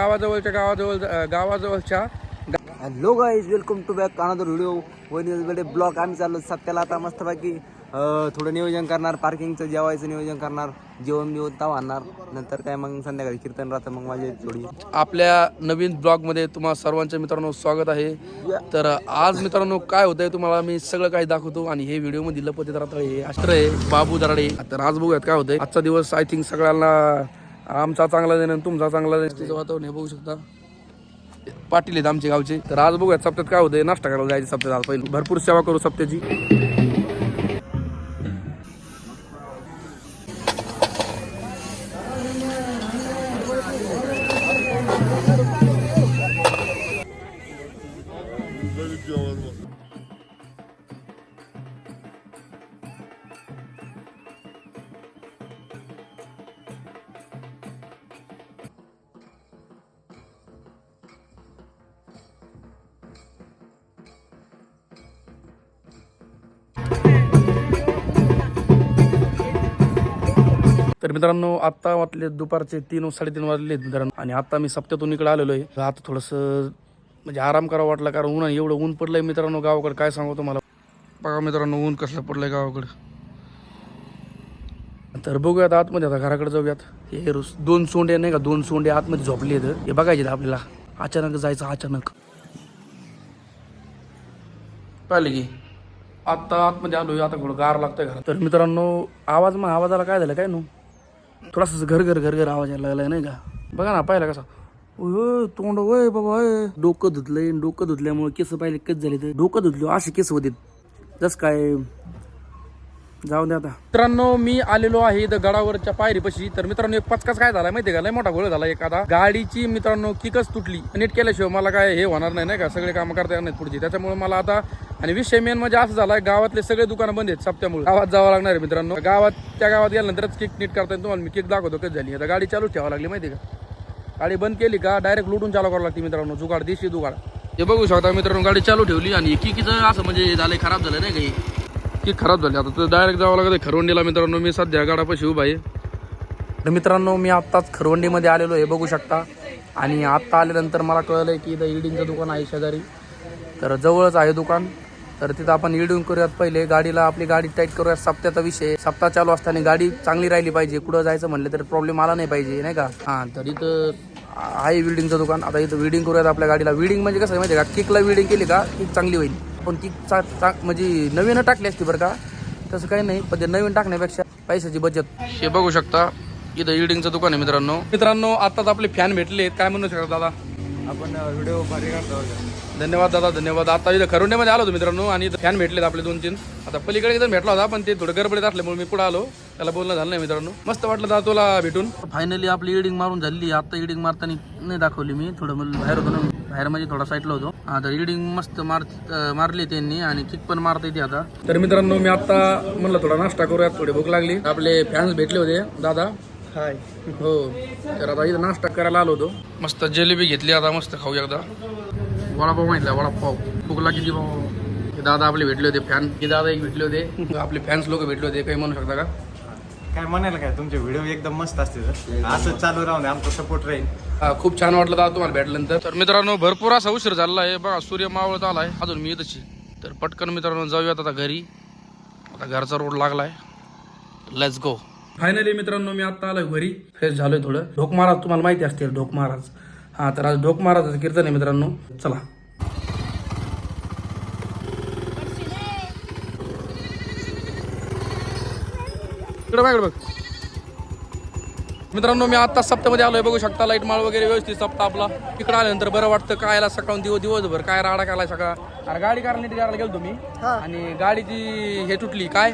गावाजवळच्या गावाजवळ गावाजवळच्या hello guys welcome to back another video वैनिकडे blog आम्ही चाललो सत्याला आता मस्तपैकी थोडं नियोजन करणार पार्किंगचं जेवायचं नियोजन करणार जेवण बिवण ताव आणणार. नंतर काय मग संध्याकाळी कीर्तन राहतं मग माझी थोडी आपल्या नवीन ब्लॉगमध्ये तुम्हा सर्वांच्या मित्रांनो स्वागत आहे. तर आज मित्रांनो काय होतंय तुम्हाला मी सगळं काही दाखवतो आणि हे व्हिडिओमध्ये लपत राहतं हे. आहे बाबू दराडे. तर आज बघूयात काय होतंय. आजचा दिवस आय थिंक सगळ्यांना आमचा चांगला जाईल आणि तुमचा चांगला तिचं वातावरण हे बघू शकता. पाटील आहेत आमचे गावचे. तर आज बघूयात सप्त्यात काय होतंय. नाश्ता करायला जायचं सप्त्यात आज पहिले. भरपूर सेवा करू सप्त्याची. तर मित्रांनो आता वाटले दुपारचे तीन साडेतीन वाजले आहेत मित्रांनो. आणि आता मी सप्त्यातून इकडे आलेलो आहे. आता थोडंसं म्हणजे आराम करावा वाटला कारण ऊन एवढं ऊन पडलंय मित्रांनो गावाकडे. काय सांगू तुम्हाला? बघा मित्रांनो ऊन कसलं पडलंय गावाकडे. तर बघूयात आतमध्ये आता घराकडे जाऊयात. हे दोन सोंडे नाही का? दोन सोंडे आतमध्ये झोपले आहेत. हे बघायचे आपल्याला. अचानक जायचं अचानक. पाहिले की आता आतमध्ये आलो आता थोडं गार लागतंय घरात. तर मित्रांनो आवाज मग आवाजाला काय झालं? काय नो? थोडासा घर घर घर घर आवाज यायला लागलाय नाही का? बघा ना पाहिला कसा? तोंड वय बाबा डोकं धुतलंय डोकं धुतल्यामुळे केस पाहिले कच झाले तर डोकं धुतलो असे केस होते. जस काय? जाऊ दे आता. मित्रांनो मी आलेलो आहे गडावरच्या पायरीपाशी. तर मित्रांनो एक पचकाच काय झाला माहिती का? लय मोठा गोळ झाला एखादा गाडीची मित्रांनो किकच तुटली. नीट केल्याशिवाय मला काय हे होणार नाही नाही का? सगळे कामं करता येणार नाहीत पुढची. त्याच्यामुळे मला आता आणि विषय मेन म्हणजे असं झाला गावातले सगळे दुकानं बंद आहेत सप्त्यामुळे. गावात जावं लागणार आहे मित्रांनो. गावात त्या गावात गेल्यानंतरच किक नीट करता येईल तुम्हाला. मी किक दाखवतो कधी झाली? आता गाडी चालूच ठेवावं लागली माहिती का? गाडी बंद केली का डायरेक्ट लुटून चालू करावं लागते मित्रांनो. जुगाड देशी जुगाड. हे बघू शकता मित्रांनो गाडी चालू ठेवली आणि किकीचं असं म्हणजे झालंय खराब झालं नाही काही की खराब झाली आता तर डायरेक्ट जावं लागत खरवंडीला मित्रांनो. मी सध्या गाडापाशी उभा आहे. तर मित्रांनो मी आत्ताच खरवंडीमध्ये आलेलो आहे बघू शकता. आणि आत्ता आल्यानंतर मला कळलं की इथं इल्डिंगचं दुकान आहे शेजारी. तर जवळच आहे दुकान. तर तिथं आपण इडून करूयात पहिले. गाडीला आपली गाडी टाईट करूयात. सप्त्याचा विषय. सप्ताह चालू असताना गाडी चांगली राहिली पाहिजे. कुठं जायचं म्हणलं तर प्रॉब्लेम आला नाही पाहिजे नाही का? हां तर इथं आहे विल्डिंगचं दुकान. आता इथं विडिंग करूयात आपल्या गाडीला. विडिंग म्हणजे कसं आहे माहिती आहे का? किकला विडिंग केली का किक चांगली होईल. पण किक चा चा म्हणजे नवीन टाकली असती बरं का? तसं काही नाही. पण ते नवीन टाकण्यापेक्षा पैशाची बचत. हे बघू शकता इथं इडिंगचं दुकान आहे मित्रांनो. मित्रांनो आताच आपले फॅन भेटले काय म्हणू शकता दादा? आपण व्हिडिओ भारी करतो धन्यवाद दादा धन्यवाद. आता इथं खरुंड्यामध्ये आलो होतो मित्रांनो आणि फॅन भेटलेत आपले दोन तीन. आता पलीकडे इथं भेटला होता पण ते थोडं गडबडीत असल्यामुळे मी पुढे आलो. त्याला बोलणं झालं नाही मित्रांनो. मस्त वाटलं दादा तुला भेटून. फायनली आपली इडिंग मारून झाली. आता इडिंग मारताना नाही दाखवली मी. थोडं मला बाहेर होतो ना बाहेर म्हणजे थोडा साईडला होतो. आता इडिंग मस्त मार मारली त्यांनी आणि किक पण मारता येते आता. तर मित्रांनो मी आता म्हणलं थोडा नाश्ता करूयात थोडी भूक लागली. आपले फॅन्स भेटले होते दादा. हाय. हो. तर आता इथं नाश्ता करायला आलो होतो. मस्त जिलेबी घेतली आता मस्त खाऊ एकदा. वडापाव माहितला वडापाव. फुगला किती पाव हे दादा आपले भेटले होते फॅन हे दादा एक भेटले होते. आपले फॅन्स लोक भेटले होते काही म्हणू शकता का? काय म्हणायला काय? तुमचे व्हिडिओ एकदम मस्त असते सर. असंच चालू राहून दे आमचा सपोर्ट राहील. हा, खूप छान वाटलं दादा तुम्हाला भेटल्यानंतर. तर मित्रांनो भरपूर असा उशीर झाला आहे बघा सूर्य मावळत आलाय. अजून मी इथंच आहे. तर पटकन मित्रांनो जाऊयात आता घरी. आता घरचा रोड लागलाय. लेट्स गो फायनली मित्रांनो मी आता आलोय घरी. फ्रेश झालोय थोडं. ढोक महाराज तुम्हाला माहिती असतील ढोक महाराज. हा तर आज ढोक महाराजाचं कीर्तन आहे मित्रांनो. चला. इकडे बघ मित्रांनो मी आता सप्त्यामध्ये आलोय. बघू शकता लाइट माळ वगैरे व्यवस्थित सप्ताह आपला. इकडे आल्यानंतर बरं वाटतं कायला सकाळून दिवस दिवसभर काय राडा काढलाय सगळा. अरे गाडी नीट करायला गेलो तुम्ही आणि गाडीची हे तुटली. काय?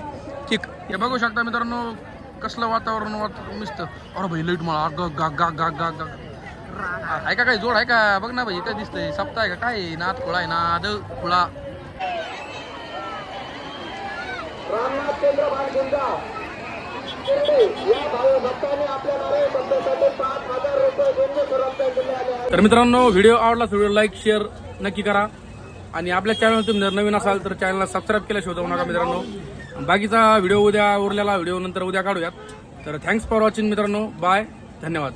किक हे बघू शकता मित्रांनो कसलं वातावरण वात मिसतं? अरे भाई लाइट माळ. ग गा गा गा गा गा. आहे का काही जोड आहे का? बघ ना भाई काय दिसतंय. सप्ताह आहे का? काय आहे? नाद खुळा आहे नाद खुळा तर मित्रांनो व्हिडिओ आवडला व्हिडिओ लाईक शेअर नक्की करा. आणि आपल्या चॅनल तुम्ही जर नवीन असाल तर चॅनलला सबस्क्राईब केल्याशिवाय जाऊ नका मित्रांनो. बाकीचा व्हिडिओ उद्या उरलेला व्हिडिओ नंतर उद्या काढूयात. तर थँक्स फॉर वॉचिंग मित्रांनो. बाय धन्यवाद.